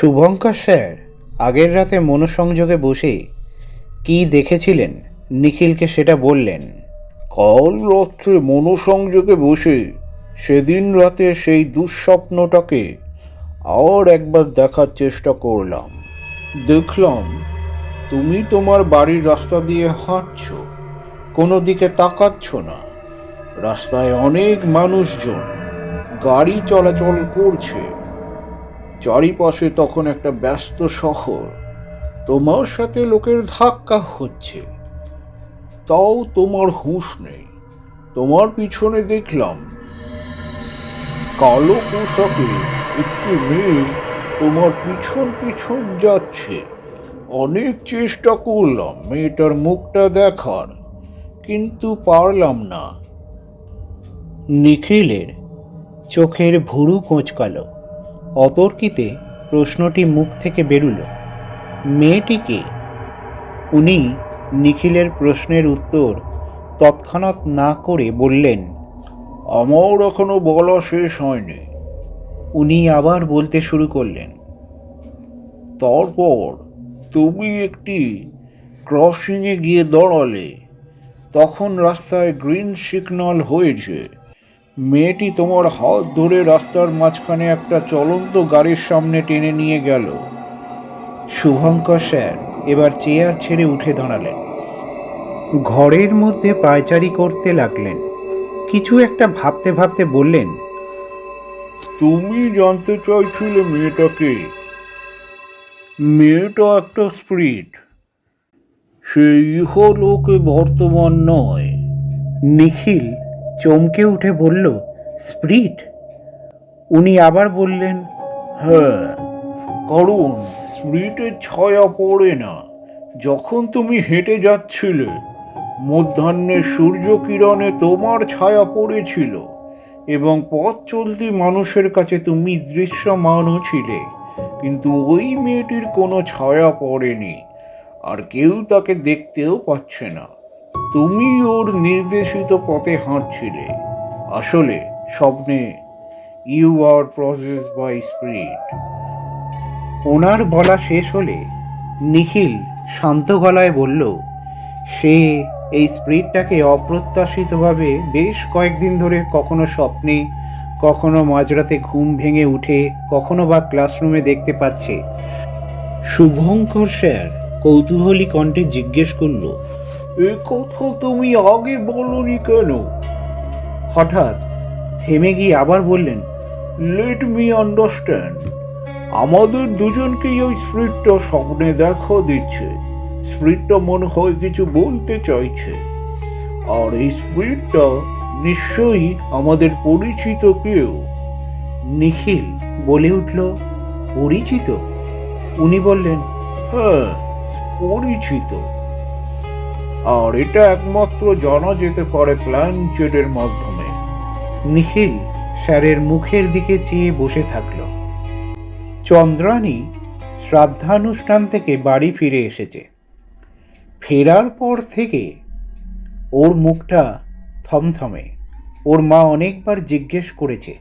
Shubhankar sir, আগের রাতে মনোসংযোগে বসে কি দেখেছিলেন? নিখিলকে সেটা বললেন। কাল রাত্রে মনোসংযোগে বসে সেদিন রাতে সেই দুঃস্বপ্নটাকে আর একবার দেখার চেষ্টা করলাম। দেখলাম তুমি তোমার বাড়ির রাস্তা দিয়ে হাঁটছ, কোনো দিকে তাকাচ্ছ না। রাস্তায় অনেক মানুষজন গাড়ি চলাচল করছে। চারিপাশে তখন একটা ব্যস্ত শহর। তোমার সাথে লোকের ধাক্কা হচ্ছে। তাও তোমার হুঁশ নেই। তোমার পিছনে দেখলাম কালো পোশাকে একটি মেয়ে তোমার পিছন পিছন যাচ্ছে। অনেক চেষ্টা করলাম মেয়েটার মুখটা দেখার, কিন্তু পারলাম না। নিখিলের চোখের ভুরু কোঁচকালো। অতর্কিতে প্রশ্নটি মুখ থেকে বেরুল। মেয়েটিকে? উনি নিখিলের প্রশ্নের উত্তর তৎক্ষণাৎ না করে বললেন, আমার এখনও বলা শেষ হয়নি। উনি আবার বলতে শুরু করলেন, তারপর তুমি একটি ক্রসিংয়ে গিয়ে দাঁড়ালে, তখন রাস্তায় গ্রিন সিগন্যাল হয়েছে। মেয়েটি তোমার হাত ধরে রাস্তার মাঝখানে একটা চলন্ত গাড়ির সামনে টেনে নিয়ে গেল। শুভঙ্কর স্যার এবার চেয়ার ছেড়ে উঠে দাঁড়ালেন। ঘরের মধ্যে পায়চারি করতে লাগলেন। কিছু একটা ভাবতে ভাবতে বললেন, তুমি জানতে চাইছিলে মেয়েটাকে? মেয়েটা একটা স্প্রিট। সে ইহলোকে বর্তমান নয়। নিখিল চমকে উঠে বলল, স্প্রিট? উনি আবার বললেন হ্যাঁ। কারণ স্প্রিটের ছায়া পড়ে না। যখন তুমি হেঁটে যাচ্ছিলে, মধ্যাহ্নে সূর্য কিরণে তোমার ছায়া পড়েছিল এবং পথ চলতি মানুষের কাছে তুমি দৃশ্যমানও ছিলে, কিন্তু ওই মেয়েটির কোনো ছায়া পড়েনি, আর কেউ তাকে দেখতেও পাচ্ছে না। তুমি ওর নির্দেশিত পথে হাঁটছিলে। আসলে স্বপ্নে you are process by spirit ওনার বলা শেষ হলে নিখিল শান্ত গলায় বলল, সে এই স্প্রিটটাকে অপ্রত্যাশিতভাবে বেশ কয়েকদিন ধরে কখনো স্বপ্নে, কখনো মাঝরাতে ঘুম ভেঙে উঠে, কখনো বা ক্লাসরুমে দেখতে পাচ্ছে। শুভঙ্কর স্যার কৌতূহলী কণ্ঠে জিজ্ঞেস করল এ কথা তুমি আগে বলনি কেন? হঠাৎ থেমে গিয়ে আবার বললেন লেট মি আন্ডারস্ট্যান্ড আমাদের দুজনকেই ওই স্প্রিটটা স্বপ্নে দেখা দিচ্ছে। স্প্রিটটা মনে হয় কিছু বলতে চাইছে। আর এই স্প্রিটটা নিশ্চয়ই আমাদের পরিচিত কেউ। নিখিল বলে উঠল, পরিচিত? উনি বললেন হ্যাঁ পরিচিত। আর এটা একমাত্র জানা যেতে পারে প্ল্যান চেটের মাধ্যমে। নিখিল স্যারের মুখের দিকে চেয়ে বসে থাকল। চন্দ্রানী শ্রাদ্ধানুষ্ঠান থেকে বাড়ি ফিরে এসেছে। ফেরার পর থেকে ওর মুখটা থমথমে। ওর মা অনেকবার জিজ্ঞেস করেছে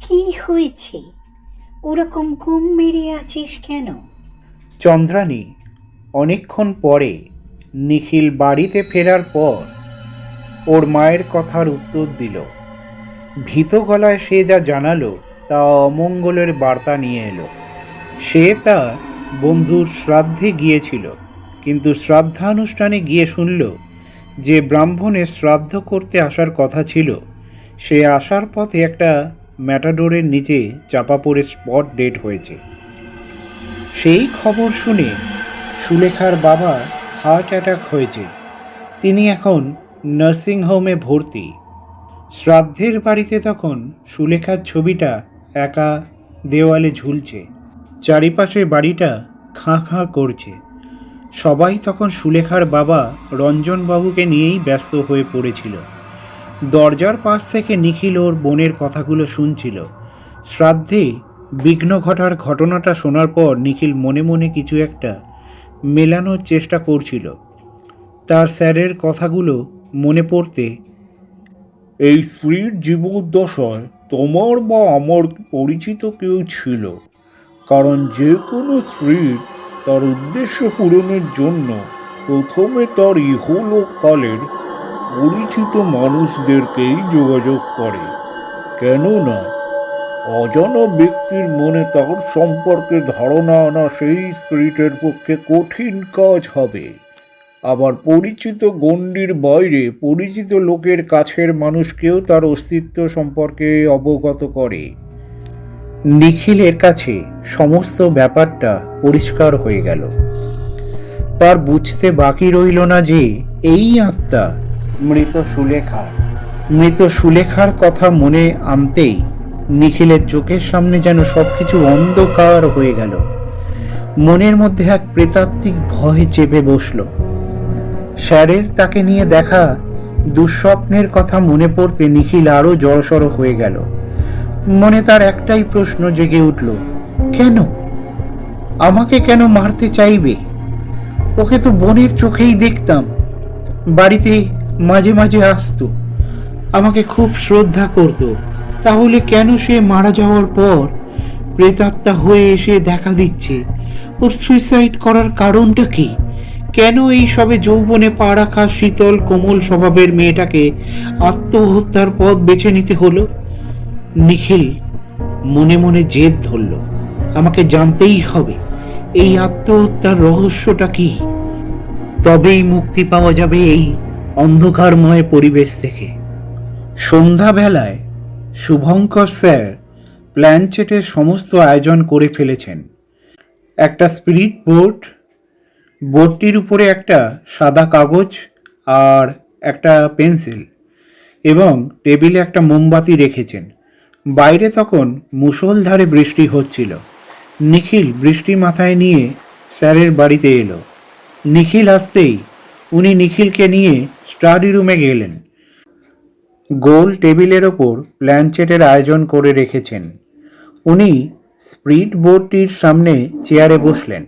কি হয়েছে? ওরকম ঘুম মেরে আছিস কেন? চন্দ্রানী অনেকক্ষণ পরে নিখিল বাড়িতে ফেরার পর ওর মায়ের কথার উত্তর দিল। ভীত গলায় সে যা জানালো তা অমঙ্গলের বার্তা নিয়ে এলো। সে তার বন্ধুর শ্রাদ্ধে গিয়েছিল, কিন্তু শ্রাদ্ধানুষ্ঠানে গিয়ে শুনল যে ব্রাহ্মণের শ্রাদ্ধ করতে আসার কথা ছিল। সে আসার পথে একটা ম্যাটাডোরের নিচে চাপা পড়ে স্পট ডেড হয়েছে। সেই খবর শুনে সুলেখার বাবা হার্ট অ্যাটাক হয়েছে। তিনি এখন নার্সিং হোমে ভর্তি। শ্রাদ্ধের বাড়িতে তখন সুলেখার ছবিটা একা দেওয়ালে ঝুলছে। চারিপাশে বাড়িটা খাঁ খাঁ করছে। সবাই তখন সুলেখার বাবা রঞ্জনবাবুকে নিয়েই ব্যস্ত হয়ে পড়েছিল। দরজার পাশ থেকে নিখিল ওর বোনের কথাগুলো শুনছিল। শ্রাদ্ধে বিঘ্ন ঘটার ঘটনাটা শোনার পর নিখিল মনে মনে কিছু একটা মেলানোর চেষ্টা করছিল। তার স্যারের কথাগুলো মনে পড়তে এই স্ত্রীর জীবদ্দশায় তোমার বা আমার পরিচিত কেউ ছিল, কারণ যে কোনো স্ত্রীর তার উদ্দেশ্য পূরণের জন্য প্রথমে তার ইহলোক কালের পরিচিত মানুষদেরকেই যোগাযোগ করে। কেননা অজানা ব্যক্তির মনে তার সম্পর্কে ধারণা আনা সেই স্পিরিটের পক্ষে কঠিন কাজ হবে। আবার পরিচিত গণ্ডির বাইরে পরিচিত লোকের কাছের মানুষকেও তার অস্তিত্ব সম্পর্কে অবগত করে। নিখিলের কাছে সমস্ত ব্যাপারটা পরিষ্কার হয়ে গেল। তার বুঝতে বাকি রইল না যে এই আত্মা মৃত সুলেখার। মৃত সুলেখার কথা মনে আনতেই নিখিলের চোখের সামনে যেন সবকিছু অন্ধকার হয়ে গেল। মনের মধ্যে এক প্রেতাত্মিক ভয় চেপে বসল। স্যারের তাকে নিয়ে দেখা দুঃস্বপ্নের কথা মনে পড়তে নিখিল আরও জড়সড় হয়ে গেল। মনে তার একটাই প্রশ্ন জেগে উঠল, কেন? আমাকে কেন মারতে চাইবে? ওকে তো বোনের চোখেই দেখতাম। বাড়িতে মাঝে মাঝে আসতো। আমাকে খুব শ্রদ্ধা করত। তাহলে কেন সে মারা যাওয়ার পর প্রেতাত্মা হয়ে এসে দেখা দিচ্ছে? ওর সুইসাইড করার কারণটা কি? কেন এই সবে যৌবনে পা রাখা শীতল কোমল স্বভাবের মেয়েটাকে আত্মহত্যার পথ বেছে নিতে হলো? নিখিল মনে মনে জেদ ধরল। আমাকে জানতেই হবে, এই আত্মহত্যার রহস্যটা কি? তবেই মুক্তি পাওয়া যাবে এই অন্ধকারময় পরিবেশ থেকে। সন্ধ্যাবেলায় শুভঙ্কর স্যার প্ল্যানচেটের সমস্ত আয়োজন করে ফেলেছেন। একটা স্পিরিট বোর্ড বোর্ডটির উপরে একটা সাদা কাগজ আর একটা পেন্সিল এবং টেবিলে একটা মোমবাতি রেখেছেন। বাইরে তখন মুষলধারে বৃষ্টি হচ্ছিল। নিখিল বৃষ্টি মাথায় নিয়ে স্যারের বাড়িতে এলো। নিখিল আসতেই উনি নিখিলকে নিয়ে স্টাডি রুমে গেলেন। গোল টেবিলের ওপর প্ল্যানচেটের আয়োজন করে রেখেছেন। উনি স্প্রিট বোর্ডটির সামনে চেয়ারে বসলেন।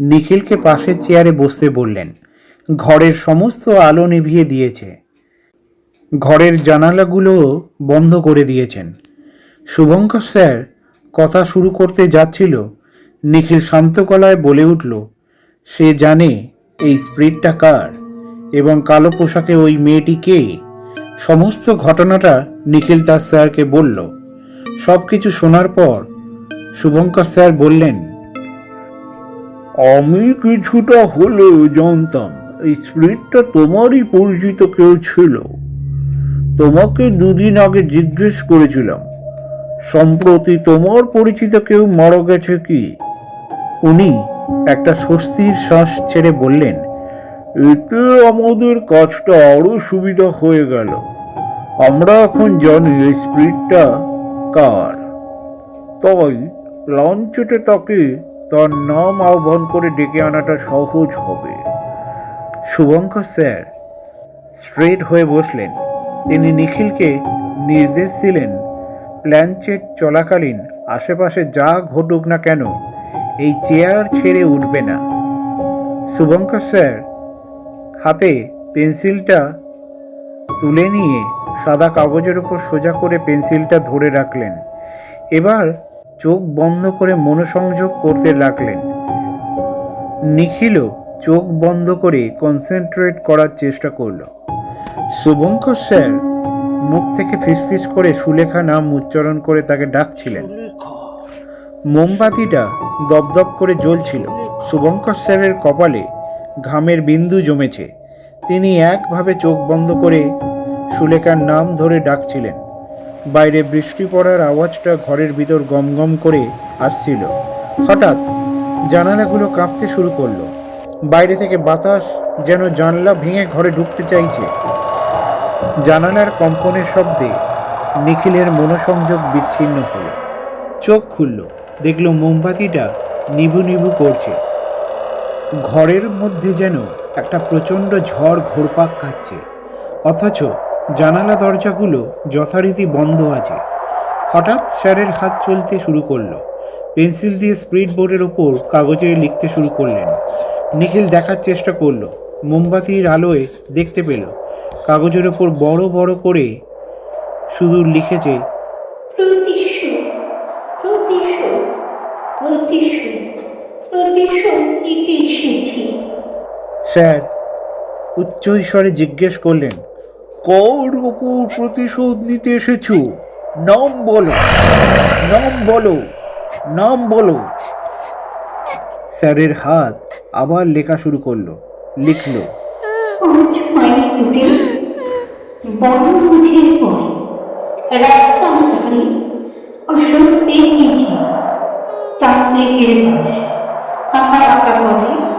নিখিলকে পাশের চেয়ারে বসতে বললেন, ঘরের সমস্ত আলো নিভিয়ে দিয়েছে। ঘরের জানালাগুলোও বন্ধ করে দিয়েছেন। শুভঙ্কর স্যার কথা শুরু করতে যাচ্ছিল। নিখিল শান্ত গলায় বলে উঠল, সে জানে এই স্প্রিটটা কার এবং কালো পোশাকে ওই মেয়েটি কে? সমস্ত ঘটনাটা নিখিল তার স্যারকে বলল। সব কিছু শোনার পর শুভঙ্কর স্যার বললেন, আমি কিছুটা হলেও জানতাম এই স্প্রিটটা তোমারই পরিচিত কেউ ছিল। তোমাকে দুদিন আগে জিজ্ঞেস করেছিলাম, সম্প্রতি তোমার পরিচিত কেউ মারা গেছে কি? উনি একটা স্বস্তির শ্বাস ছেড়ে বললেন এতে আমাদের কাজটা আরও সুবিধা হয়ে গেল। আমরা এখন জানি এই স্প্রিটটা কার। তাই লঞ্চটে তাকে তার নাম আহ্বান করে ডেকে আনাটা সহজ হবে। শুভঙ্কর স্যার, স্ট্রেট হয়ে বসলেন। তিনি নিখিলকে নির্দেশ দিলেন প্ল্যানচেট চলাকালীন আশেপাশে যা ঘটুক না কেন, এই চেয়ার ছেড়ে উঠবে না। শুভঙ্কর স্যার হাতে পেন্সিলটা তুলে নিয়ে সাদা কাগজের উপর সোজা করে পেন্সিলটা ধরে রাখলেন। এবার চোখ বন্ধ করে মনোসংযোগ করতে লাগলেন। নিখিলও চোখ বন্ধ করে কনসেন্ট্রেট করার চেষ্টা করল। শুভঙ্কর স্যার মুখ থেকে ফিসফিস করে সুলেখা নাম উচ্চারণ করে তাকে ডাকছিলেন। মোমবাতিটা দপদপ করে জ্বলছিল। শুভঙ্কর স্যারের কপালে ঘামের বিন্দু জমেছে। তিনি একভাবে চোখ বন্ধ করে সুলেখার নাম ধরে ডাকছিলেন। বাইরে বৃষ্টি পড়ার আওয়াজটা ঘরের ভিতর গমগম করে আসছিল। হঠাৎ জানালাগুলো কাঁপতে শুরু করল। বাইরে থেকে বাতাস যেন জানলা ভেঙে ঘরে ঢুকতে চাইছে। জানালার কম্পনের শব্দে নিখিলের মনোসংযোগ বিচ্ছিন্ন হলো। চোখ খুলল। দেখল মোমবাতিটা নিভু নিভু করছে। ঘরের মধ্যে যেন একটা প্রচণ্ড ঝড় ঘোরপাক খাচ্ছে। অথচ জানালা দরজাগুলো যথারীতি বন্ধ আছে। হঠাৎ স্যারের হাত চলতে শুরু করল। পেন্সিল দিয়ে স্প্রিড বোর্ডের ওপর কাগজে লিখতে শুরু করলেন। নিখিল দেখার চেষ্টা করল। মোমবাতির আলোয় দেখতে পেল। কাগজের ওপর বড় বড় করে শুধু লিখেছে প্রতিশোধ প্রতিশোধ প্রতিশোধ স্যার উচ্চ ঈশ্বরে জিজ্ঞেস করলেন কর ওপর প্রতিশোধ নিতে এসেছ? নাম বলো। নাম বলো। নাম বলো। স্যারের হাত আবার লেখা শুরু করল লিখলো পাঁচ মাইল দূরে বড় মাঠের পরে রাস্তার ধারে অসত্যের নিচে তান্ত্রিকের বাস আঁকা আঁকা পথে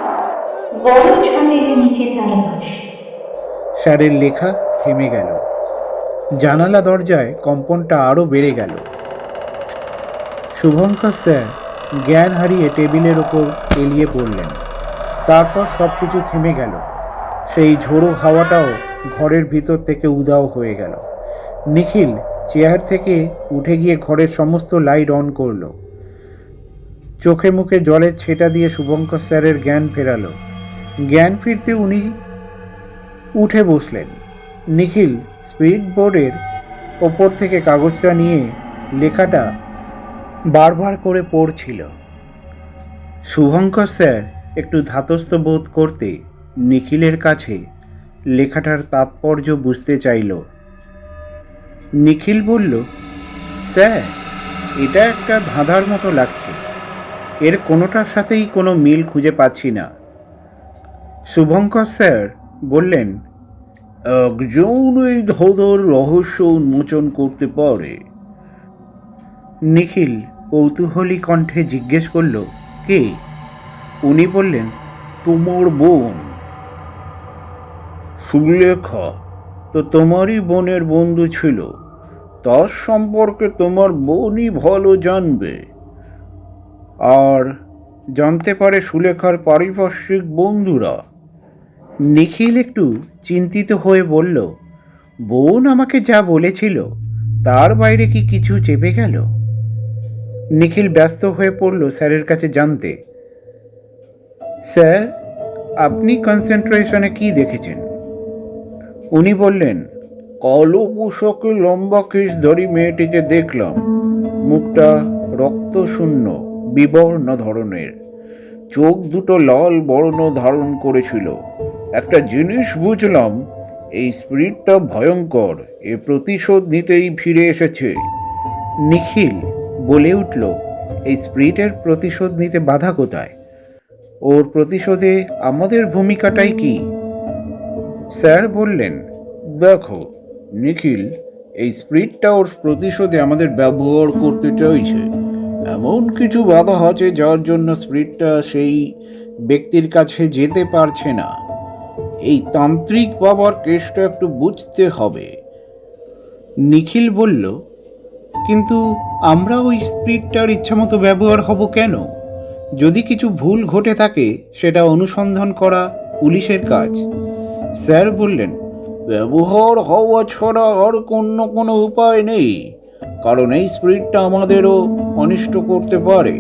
বড় ছাদের নিচে তার স্যারের লেখা থেমে গেল। জানালা দরজায় কম্পনটা আরও বেড়ে গেল। শুভঙ্কর স্যার জ্ঞান হারিয়ে টেবিলের ওপর এলিয়ে পড়লেন। তারপর সব কিছু থেমে গেল। সেই ঝোড়ো হাওয়াটাও ঘরের ভিতর থেকে উদাও হয়ে গেল। নিখিল চেয়ার থেকে উঠে গিয়ে ঘরের সমস্ত লাইট অন করল। চোখে মুখে জলের ছেটা দিয়ে শুভঙ্কর স্যারের জ্ঞান ফেরালো। জ্ঞান ফিরতে উনি উঠে বসলেন। নিখিল স্পিড বোর্ডের ওপর থেকে কাগজটা নিয়ে লেখাটা বারবার করে পড়ছিল। শুভঙ্কর স্যার, একটু ধাতস্থ বোধ করতে নিখিলের কাছে লেখাটার তাৎপর্য বুঝতে চাইল। নিখিল বলল, স্যার, এটা একটা ধাঁধার মতো লাগছে। এর কোনোটার সাথেই কোনো মিল খুঁজে পাচ্ছি না। শুভঙ্কর স্যার বললেন একজন এই ধর রহস্য উন্মোচন করতে পারে? নিখিল কৌতূহলী কণ্ঠে জিজ্ঞেস করল, কে? উনি বললেন, তোমার বোন। সুলেখা, তো তোমারই বোনের বন্ধু ছিল। তার সম্পর্কে তোমার বোনই ভালো জানবে। আর জানতে পারে সুলেখার পারিপার্শ্বিক বন্ধুরা। নিখিল একটু চিন্তিত হয়ে বলল, বোন আমাকে যা বলেছিল, তার বাইরে কি কিছু চেপে গেল? নিখিল ব্যস্ত হয়ে পড়ল স্যারের কাছে জানতে। স্যার, আপনি কনসেন্ট্রেশনে কি দেখেছেন? উনি বললেন, কালো পোশাকে, লম্বা কেশধারী মেয়েটিকে দেখলাম। মুখটা রক্তশূন্য, বিবর্ণ ধরনের। চোখ দুটো লাল বর্ণ ধারণ করেছিল। একটা জিনিস বুঝলাম, এই স্পিরিটটা ভয়ঙ্কর, এ প্রতিশোধ নিতেই ফিরে এসেছে। নিখিল বলে উঠল, এই স্পিরিটের প্রতিশোধ নিতে বাধা কোথায়? ওর প্রতিশোধে আমাদের ভূমিকাটাই কি? স্যার বললেন, দেখো, নিখিল, এই স্পিরিটটা ওর প্রতিশোধে আমাদের ব্যবহার করতে চাইছে। এমন কিছু বাধা আছে যার জন্য স্পিরিটটা সেই ব্যক্তির কাছে যেতে পারছে না। এই তান্ত্রিক বাবার কেসটা একটু বুঝতে হবে। নিখিল বলল, কিন্তু আমরা ওই স্পিরিটটার ইচ্ছামতো ব্যবহার হব কেন? যদি কিছু ভুল ঘটে থাকে, সেটা অনুসন্ধান করা পুলিশের কাজ। স্যার বললেন, ব্যবহার হওয়া ছাড়া আর অন্য কোনো উপায় নেই, কারণ এই স্পিরিটটা আমাদেরও অনিষ্ট করতে পারে।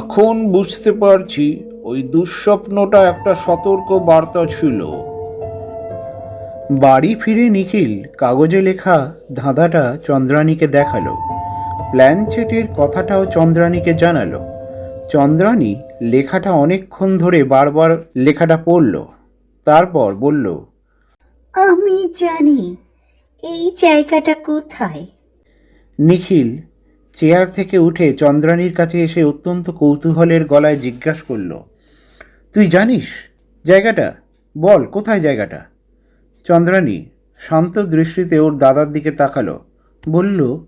এখন বুঝতে পারছি ওই দুঃস্বপ্নটা একটা সতর্ক বার্তা ছিল। বাড়ি ফিরে নিখিল কাগজে লেখা ধাঁধাটা চন্দ্রানীকে দেখাল। প্ল্যানচেটের কথাটাও চন্দ্রানীকে জানালো। চন্দ্রানী লেখাটা অনেকক্ষণ ধরে বারবার লেখাটা পড়ল। তারপর বলল আমি জানি এই জায়গাটা কোথায়? নিখিল চেয়ার থেকে উঠে চন্দ্রানীর কাছে এসে অত্যন্ত কৌতূহলের গলায় জিজ্ঞাসা করল তুই জানিস জায়গাটা? বল কোথায় জায়গাটা? চন্দ্রানী শান্ত দৃষ্টিতে ওর দাদার দিকে তাকালো। বলল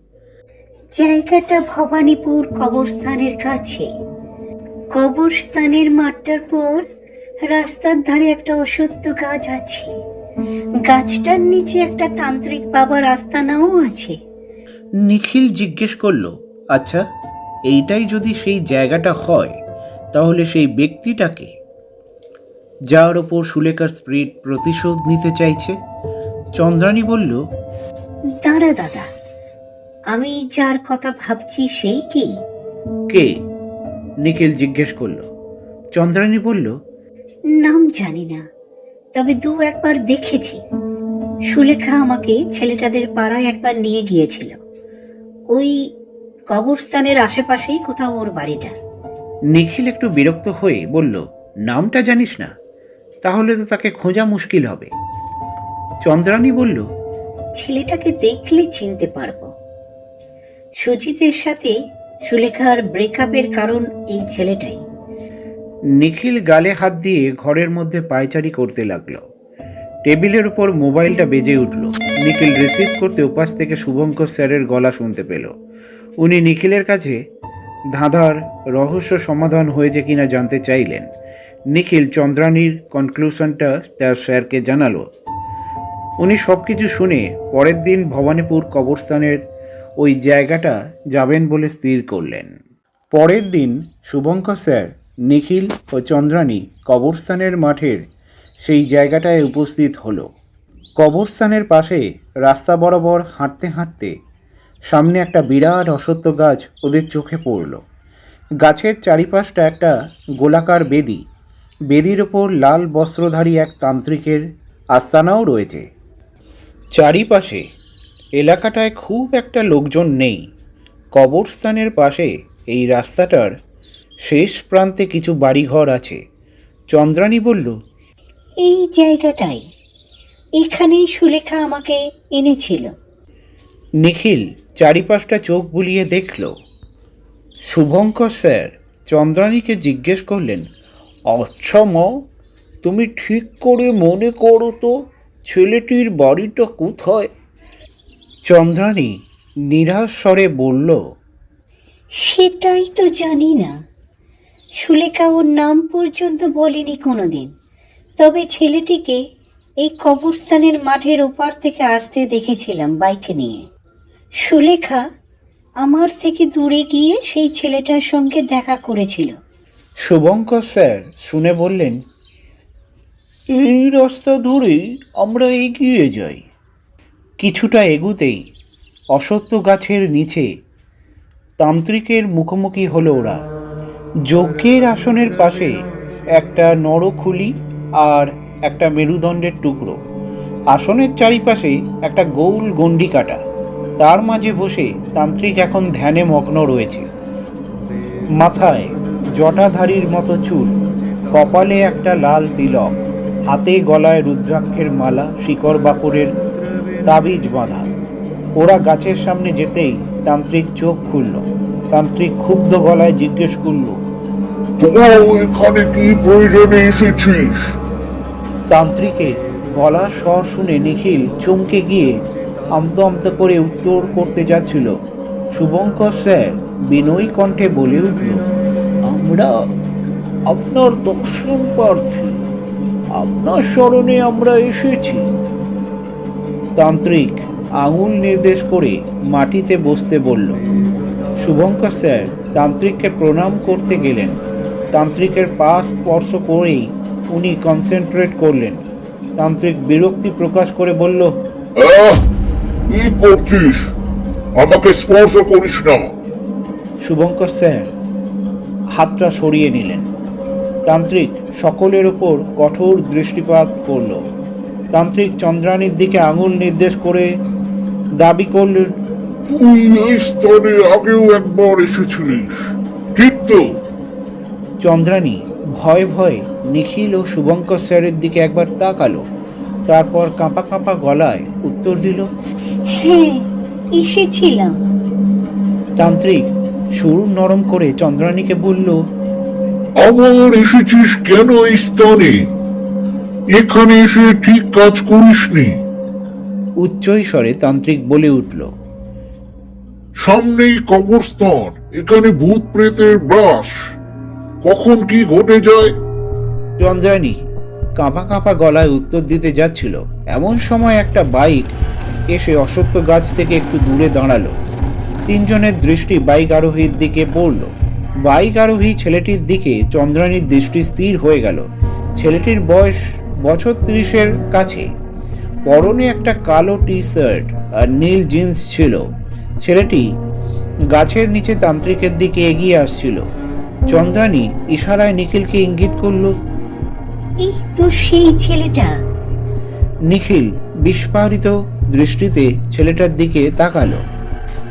জায়গাটা ভবানীপুর কবরস্থানের কাছে। কবরস্থানের মাঠটার পর রাস্তার ধারে একটা অসত্য গাছ আছে। গাছটার নিচে একটা তান্ত্রিক বাবার আস্তানাও আছে। নিখিল জিজ্ঞেস করল আচ্ছা এইটাই যদি সেই জায়গাটা হয় তাহলে সেই ব্যক্তিটাকে যার ওপর সুলেখার স্প্রিট প্রতিশোধ নিতে চাইছে। চন্দ্রানী বলল দাঁড়া দাদা আমি যার কথা ভাবছি সেই কি? কে? নিখিল জিজ্ঞেস করল। চন্দ্রানী বলল নাম জানি না তবে দু একবার দেখেছি। সুলেখা আমাকে ছেলেটাদের পাড়ায় একবার নিয়ে গিয়েছিল। ওই কবরস্থানের আশেপাশেই কোথাও ওর বাড়িটা। নিখিল একটু বিরক্ত হয়ে বলল নামটা জানিস না? তাহলে তো তাকে খোঁজা মুশকিল হবে। চন্দ্রানী বলল ছেলেটাকে দেখলে চিনতে পারব। সুজিতের সাথে সুলেখার ব্রেকআপের কারণ এই ছেলেটাই। নিখিল গালে হাত দিয়ে ঘরের মধ্যে পায়চারি করতে লাগল। টেবিলের উপর মোবাইলটা বেজে উঠল। নিখিল রিসিভ করতে উপাস থেকে শুভঙ্কর স্যারের গলা শুনতে পেল। উনি নিখিলের কাছে ধাঁধার রহস্য সমাধান হয়েছে কিনা জানতে চাইলেন। নিখিল চন্দ্রানীর কনক্লুশনটা তার স্যারকে জানালো। উনি সব কিছু শুনে পরের দিন ভবানীপুর কবরস্থানের ওই জায়গাটা যাবেন বলে স্থির করলেন। পরের দিন শুভঙ্কর স্যার, নিখিল ও চন্দ্রানী কবরস্থানের মাঠের সেই জায়গাটায় উপস্থিত হলো। কবরস্থানের পাশে রাস্তা বরাবর হাঁটতে হাঁটতে সামনে একটা বিরাট অসত্য গাছ ওদের চোখে পড়ল। গাছের চারিপাশটা একটা গোলাকার বেদি বেদির ওপর লাল বস্ত্রধারী এক তান্ত্রিকের আস্তানাও রয়েছে। চারিপাশে এলাকাটায় খুব একটা লোকজন নেই। কবরস্থানের পাশে এই রাস্তাটার শেষ প্রান্তে কিছু বাড়িঘর আছে। চন্দ্রানী বলল এই জায়গাটাই এখানেই সুলেখা আমাকে এনেছিল। নিখিল চারিপাশটা চোখ বুলিয়ে দেখল। শুভঙ্কর স্যার চন্দ্রানীকে জিজ্ঞেস করলেন আচ্ছা মা তুমি ঠিক করে মনে করো তো ছেলেটির বাড়িটা কোথায়? চন্দ্রানী নিরাশ স্বরে বলল, সেটাই তো জানি না। সুলেখা ওর নাম পর্যন্ত বলেনি কোনোদিন। তবে ছেলেটিকে এই কবরস্থানের মাঠের ওপার থেকে আসতে দেখেছিলাম বাইক নিয়ে। সুলেখা আমার থেকে দূরে গিয়ে সেই ছেলেটার সঙ্গে দেখা করেছিল। শুভঙ্কর স্যার শুনে বললেন, এই রাস্তা ধরে আমরা এগিয়ে যাই। কিছুটা এগুতেই অসত্য গাছের নিচে তান্ত্রিকের মুখোমুখি হলো ওরা। যজ্ঞের আসনের পাশে একটা নরখুলি আর একটা মেরুদণ্ডের টুকরো। আসনের চারিপাশে একটা গোল গণ্ডি কাটা তার মাঝে বসে তান্ত্রিক এখন ধ্যানে মগ্ন রয়েছে। মাথায় জটাধারীর মতো চুল। কপালে একটা লাল তিলক। হাতে গলায় রুদ্রাক্ষের মালা শিকড় বাকুরের তাবিজ বাঁধা। ওরা গাছের সামনে যেতেই তান্ত্রিক চোখ খুলল। তান্ত্রিক ক্ষুব্ধ গলায় জিজ্ঞেস করল তোরা এখানে কি প্রয়োজনে এসেছিস? তান্ত্রিকের গলার স্বর শুনে নিখিল চমকে গিয়ে আমতো আমতো করে উত্তর করতে যাচ্ছিল। শুভঙ্কর স্যার বিনয়ী কণ্ঠে বলে উঠল আমরা আপনার দর্শন প্রার্থী। আপনার স্মরণে আমরা এসেছি। তান্ত্রিক আঙুল নির্দেশ করে মাটিতে বসতে বলল শুভঙ্কর স্যার তান্ত্রিককে প্রণাম করতে গেলেন। তান্ত্রিকের পা স্পর্শ করেই উনি কনসেন্ট্রেট করলেন। তান্ত্রিক বিরক্তি প্রকাশ করে বলল কি করছিস? আমাকে স্পর্শ করিস না। শুভঙ্কর স্যার হাতটা সরিয়ে নিলেন। তান্ত্রিক সকলের ওপর কঠোর দৃষ্টিপাত করল। তান্ত্রিক চন্দ্রানীর দিকে আঙুল নির্দেশ করে দাবি করলেন তুই এই স্থানে আগেও একবার এসেছিলিস ঠিক তো? চন্দ্রানী ভয়ে ভয়ে নিখিল ও শুভঙ্কর স্যারের দিকে একবার তাকালো। তারপর কাঁপা কাঁপা গলায় উত্তর দিল হ্যাঁ এসেছিলাম। তান্ত্রিক সুর নরম করে চন্দ্রানীকে বলল আবার এসেছিস কেন এই স্থানে? এখানে এসে ঠিক কাজ করিসনি। উচ্চই স্বরে তান্ত্রিক বলে উঠল সামনেই কবরস্থান এখানে ভূত প্রেতের বাস কখন কি ঘটে যায়? চন্দ্রানী কাঁপা কাঁপা গলায় উত্তর দিতে যাচ্ছিল। এমন সময় একটা বাইক এসে অসত্য গাছ থেকে একটু দূরে দাঁড়াল। তিনজনের দৃষ্টি বাইক আরোহীর দিকে পড়ল। বাইক আরোহী ছেলেটির দিকে চন্দ্রানীর দৃষ্টি স্থির হয়ে গেল। ছেলেটির বয়স বছর ত্রিশের কাছে। পরনে একটা কালো টি শার্ট আর নীল জিন্স ছিল। ছেলেটি গাছের নিচে তান্ত্রিকের দিকে এগিয়ে আসছিল। চন্দ্রানী ইশারায় নিখিলকে ইঙ্গিত করল এই তো সেই ছেলেটা। নিখিল বিস্ফারিত দৃষ্টিতে ছেলেটার দিকে তাকালো।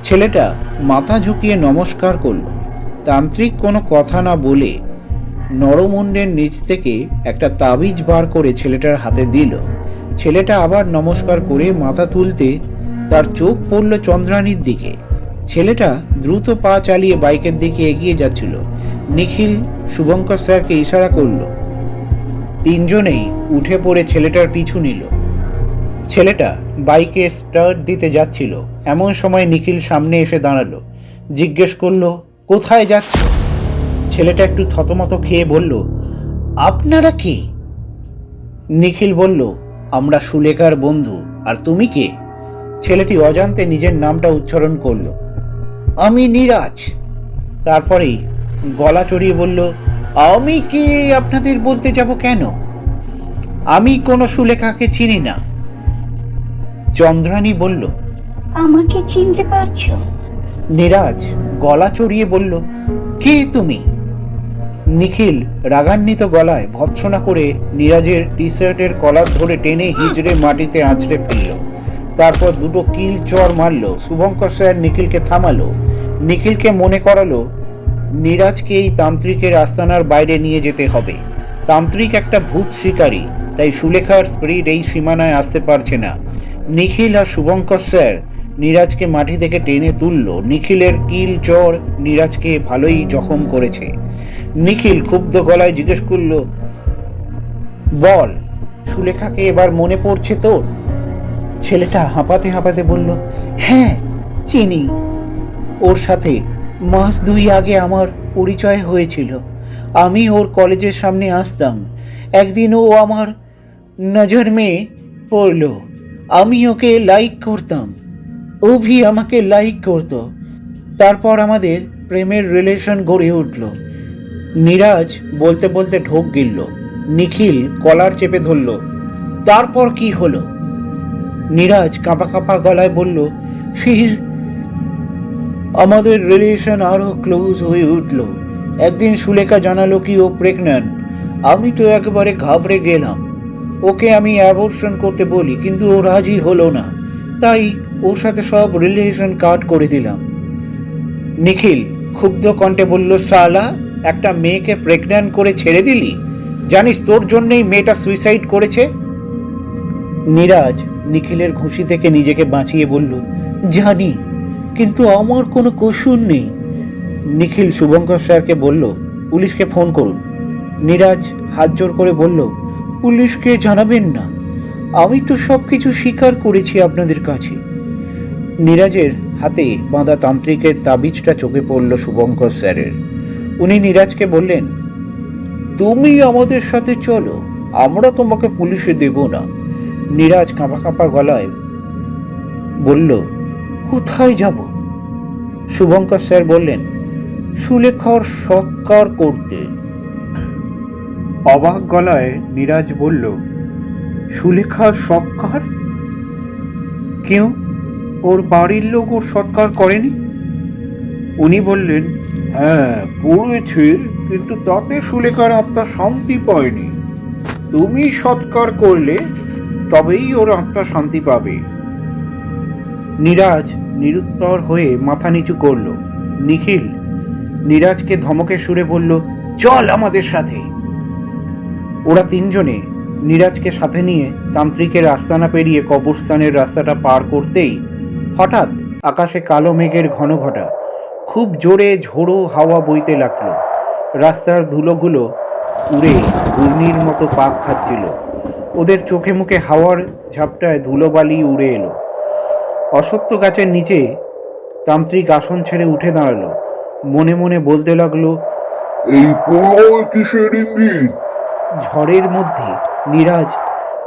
ছেলেটা মাথা ঝুঁকিয়ে নমস্কার করল। তান্ত্রিক কোনো কথা না বলে নরমুণ্ডের নিচ থেকে একটা তাবিজ বার করে ছেলেটার হাতে দিল। ছেলেটা আবার নমস্কার করে মাথা তুলতে তার চোখ পড়ল চন্দ্রানীর দিকে। ছেলেটা দ্রুত পা চালিয়ে বাইকের দিকে এগিয়ে যাচ্ছিল। নিখিল শুভঙ্কর স্যারকে ইশারা করল। তিনজনেই উঠে পড়ে ছেলেটার পিছু নিল। ছেলেটা বাইকে স্টার্ট দিতে যাচ্ছিল। এমন সময় নিখিল সামনে এসে দাঁড়াল। জিজ্ঞেস করল, কোথায় যাচ্ছ? ছেলেটা একটু থতমত খেয়ে বলল, আপনারা কে? নিখিল বলল, আমরা সুলেখার বন্ধু, আর তুমি কে? ছেলেটি অজান্তে নিজের নামটা উচ্চারণ করল, আমি নিরাজ। তারপরেই গলা চড়িয়ে বলল, আমি কে? আপনাদের বলতে যাব কেন? আমি কোনো সুলেখাকে চিনি না। চন্দ্রানী বলল আমাকে চিনতে পারছ? নিরাজ গলা চড়িয়ে বলল কে তুমি? নিখিল রাগান্বিত গলায় ভৎসনা করে নিরাজের টি শার্টের কলার ধরে টেনে হিজড়ে মাটিতে আঁচড়ে ফেলল। তারপর দুটো কিল চর মারল শুভঙ্কর স্যার নিখিলকে থামালো। নিখিলকে মনে করালো নিরাজকে এই তান্ত্রিকের আস্তানার বাইরে নিয়ে যেতে হবে। তান্ত্রিক একটা ভূত শিকারী তাই সুলেখার স্পিরিট এই সীমানায় আসতে পারছে না। নিখিল আর শুভঙ্কর স্যার নিরাজকে মাটি থেকে টেনে তুলল। নিখিলের কিল চর নিরাজকে ভালোই জখম করেছে। নিখিল ক্ষুব্ধ গলায় জিজ্ঞেস করল, বল, সুলেখাকে এবার মনে পড়ছে তোর? ছেলেটা হাঁপাতে হাঁপাতে বলল হ্যাঁ চিনি। ওর সাথে মাস দুই আগে আমার পরিচয় হয়েছিল। আমি ওর কলেজের সামনে আসতাম। একদিন ও আমার নজর মেয়ে পড়ল। আমি ওকে লাইক করতাম। ও ভি আমাকে লাইক করতো। তারপর আমাদের প্রেমের রিলেশন গড়ে উঠল। নিরাজ বলতে বলতে ঢোক গিলল। নিখিল কলার চেপে ধরল। তারপর কি হলো? নিরাজ কাঁপা কাঁপা গলায় বলল ফির আমাদের রিলেশন আরও ক্লোজ হয়ে উঠল। একদিন সুলেখা জানালো কি ও প্রেগন্যান্ট আমি তো একেবারে ঘাবড়ে গেলাম। ওকে আমি অ্যাবর্শন করতে বলি, কিন্তু ও রাজি হলো না। তাই ওর সাথে সব রিলেশন কাট করে দিলাম। নিখিল ক্ষুব্ধ কণ্ঠে বলল সালা একটা মেয়েকে প্রেগন্যান্ট করে ছেড়ে দিলি? জানিস তোর জন্যই মেয়েটা সুইসাইড করেছে? নিরাজ নিখিলের ঘুষি থেকে নিজেকে বাঁচিয়ে বলল, জানি, কিন্তু আমার কোনো কসুর নেই। নিখিল শুভঙ্কর স্যারকে বলল, পুলিশকে ফোন করুন। নিরাজ হাত জোর করে বলল পুলিশকে জানাবেন না। আমি তো সব কিছু স্বীকার করেছি আপনাদের কাছে। নিরাজের হাতে বাঁধা তান্ত্রিকের তাবিজটা চোখে পড়ল শুভঙ্কর স্যারের। উনি নিরাজকে বললেন, তুমি আমাদের সাথে চলো, আমরা তোমাকে পুলিশে দেব না। নিরাজ কাঁপা কাঁপা গলায় বলল, কোথায় যাব? শুভঙ্কর স্যার বললেন সুলেখার সৎকার করতে। অবাক গলায় নিরাজ বলল, সুলেখা সৎকার? কেউ ওর বাড়ির লোক ওর সৎকার করেনি? উনি বললেন হ্যাঁ করেছে, কিন্তু তাতে সুলেখার আত্মা শান্তি পায়নি। তুমি সৎকার করলে তবেই ওর আত্মা শান্তি পাবে। নিরাজ নিরুত্তর হয়ে মাথা নিচু করল। নিখিল নিরাজকে ধমকে সুরে বলল, চল আমাদের সাথে। ওরা তিনজনে নিরাজকে সাথে নিয়ে তান্ত্রিকের আস্তানা পেরিয়ে কবরস্থানের রাস্তাটা পার করতেই হঠাৎ আকাশে কালো মেঘের ঘন ঘটা খুব জোরে ঝোড়ো হাওয়া বইতে লাগল। রাস্তার ধুলোগুলো উড়ে ঘূর্ণির মতো পাক খাচ্ছিল। ওদের চোখে মুখে হাওয়ার ঝাপটায় ধুলোবালি উড়ে এলো। অসত্য গাছের নিচে তান্ত্রিক আসন ছেড়ে উঠে দাঁড়াল। মনে মনে বলতে লাগল, এই প্রলয় কিসের ইঙ্গিত? ঝড়ের মধ্যে নিরাজ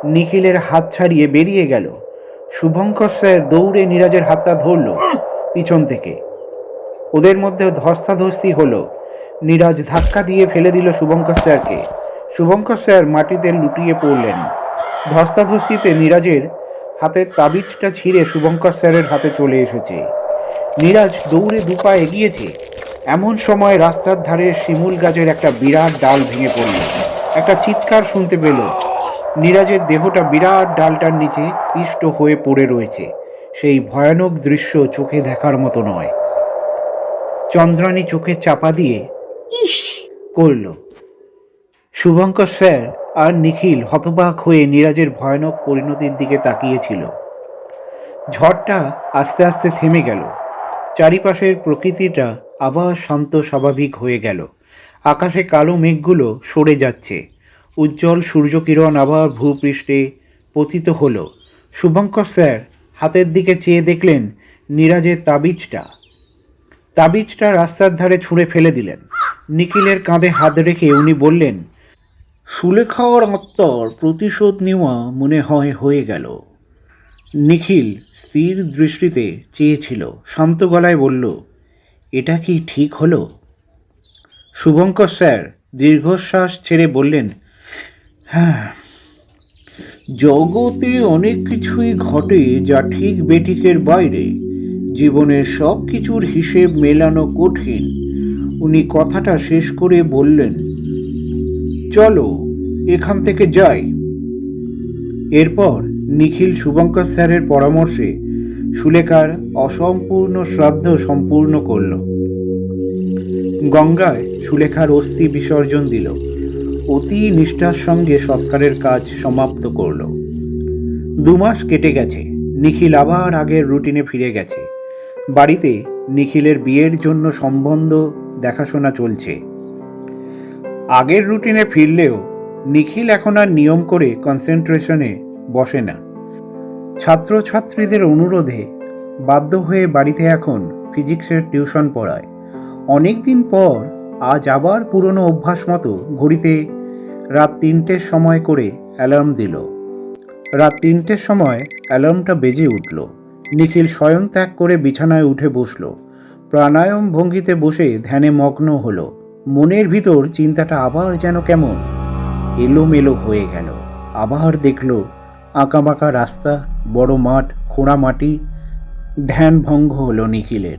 নিখিলের হাত ছাড়িয়ে বেরিয়ে গেল। শুভঙ্কর স্যার দৌড়ে নিরাজের হাতটা ধরল পিছন থেকে। ওদের মধ্যে ধস্তাধস্তি হলো। নিরাজ ধাক্কা দিয়ে ফেলে দিল শুভঙ্কর স্যারকে। শুভঙ্কর স্যার মাটিতে লুটিয়ে পড়লেন। ধস্তাধস্তিতে নিরাজের হাতের তাবিজটা ছিঁড়ে শুভঙ্কর স্যারের হাতে চলে এসেছে। নিরাজ দৌড়ে দুপা এগিয়েছে। এমন সময় রাস্তার ধারে শিমুল গাছের একটা বিরাট ডাল ভেঙে পড়ল। একটা চিৎকার শুনতে পেল। নিরাজের দেহটা বিরাট ডালটার নিচে পিষ্ট হয়ে পড়ে রয়েছে। সেই ভয়ানক দৃশ্য চোখে দেখার মতো নয়। চন্দ্রানী চোখে চাপা দিয়ে ইস! করল শুভঙ্কর স্যার আর নিখিল হতবাক হয়ে নীরাজের ভয়ানক পরিণতির দিকে তাকিয়েছিল। ঝড়টা আস্তে আস্তে থেমে গেল। চারিপাশের প্রকৃতিটা আবার শান্ত স্বাভাবিক হয়ে গেল। আকাশে কালো মেঘগুলো সরে যাচ্ছে। উজ্জ্বল সূর্যকিরণ আবার ভূপৃষ্ঠে পতিত হলো। শুভঙ্কর স্যার হাতের দিকে চেয়ে দেখলেন নীরাজের তাবিজটা। তাবিজটা রাস্তার ধারে ছুঁড়ে ফেলে দিলেন। নিখিলের কাঁধে হাত রেখে উনি বললেন, সুলেখার আত্মার প্রতিশোধ নেওয়া মনে হয় হয়ে গেল। নিখিল স্থির দৃষ্টিতে চেয়েছিল, শান্ত গলায় বলল, এটা কি ঠিক হলো? শুভঙ্কর স্যার দীর্ঘশ্বাস ছেড়ে বললেন হ্যাঁ জগতে অনেক কিছুই ঘটে যা ঠিক বেঠিকের বাইরে। জীবনের সব কিছুর হিসেব মেলানো কঠিন। উনি কথাটা শেষ করে বললেন, চলো, এখান থেকে যাই। এরপর নিখিল শুভঙ্কর স্যারের পরামর্শে সুলেখার অসম্পূর্ণ শ্রাদ্ধ সম্পূর্ণ করল। গঙ্গায় সুলেখার অস্থি বিসর্জন দিল। অতি নিষ্ঠার সঙ্গে সৎকারের কাজ সমাপ্ত করল। দু মাস কেটে গেছে, নিখিল আবার আগের রুটিনে ফিরে গেছে। বাড়িতে নিখিলের বিয়ের জন্য সম্বন্ধ দেখাশোনা চলছে। আগের রুটিনে ফিরলেও নিখিল এখন আর নিয়ম করে কনসেন্ট্রেশনে বসে না। ছাত্রছাত্রীদের অনুরোধে বাধ্য হয়ে বাড়িতে এখন ফিজিক্সের টিউশন পড়ায়। অনেক দিন পর আজ আবার পুরনো অভ্যাস মতো ঘড়িতে রাত তিনটের সময় করে অ্যালার্ম দিল। রাত তিনটের সময় অ্যালার্মটা বেজে উঠল। নিখিল স্বয়ং ত্যাগ করে বিছানায় উঠে বসল। প্রাণায়াম ভঙ্গিতে বসে ধ্যানে মগ্ন হলো। মনের ভিতর চিন্তাটা আবার যেন কেমন। এলোমেলো হয়ে গেল। আবার দেখল আঁকাবাঁকা রাস্তা, বড় মাঠ, খোঁড়া মাটি। ধ্যান ভঙ্গ হলো নিখিলের।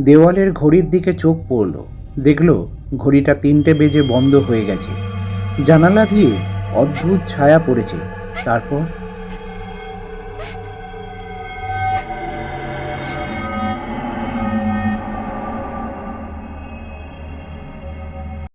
দেওয়ালের ঘড়ির দিকে চোখ পড়ল। দেখল ঘড়িটা তিনটে বেজে বন্ধ হয়ে গেছে। জানালা দিয়ে অদ্ভুত ছায়া পড়েছে। তারপর